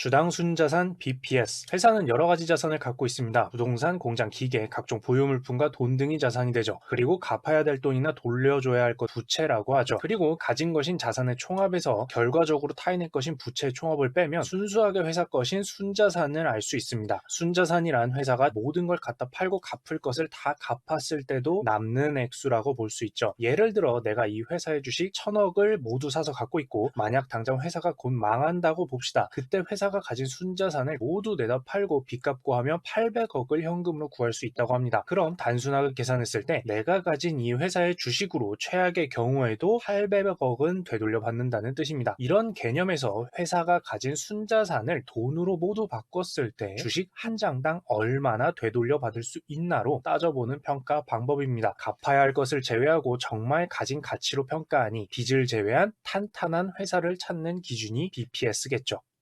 주당 순자산 BPS 회사는 여러 가지 자산을 갖고 있습니다. 부동산, 공장, 기계, 각종 보유물품과 돈 등이 자산이 되죠. 그리고 갚아야 될 돈이나 돌려줘야 할 것 부채라고 하죠. 그리고 가진 것인 자산의 총합에서 결과적으로 타인의 것인 부채 총합을 빼면 순수하게 회사 것인 순자산을 알 수 있습니다. 순자산이란 회사가 모든 걸 갖다 팔고 갚을 것을 다 갚았을 때도 남는 액수라고 볼 수 있죠. 예를 들어 내가 이 회사의 주식 천억을 모두 사서 갖고 있고 만약 당장 회사가 곧 망한다고 봅시다. 그때 회사 가 가진 순자산을 모두 내다 팔고 빚 갚고 하면 800억을 현금으로 구할 수 있다고 합니다. 그럼 단순하게 계산했을 때 내가 가진 이 회사의 주식으로 최악의 경우에도 800억은 되돌려 받는다는 뜻입니다. 이런 개념에서 회사가 가진 순자산을 돈으로 모두 바꿨을 때 주식 한 장당 얼마나 되돌려 받을 수 있나로 따져보는 평가 방법입니다. 갚아야 할 것을 제외하고 정말 가진 가치로 평가하니 빚을 제외한 탄탄한 회사를 찾는 기준이 BPS겠죠.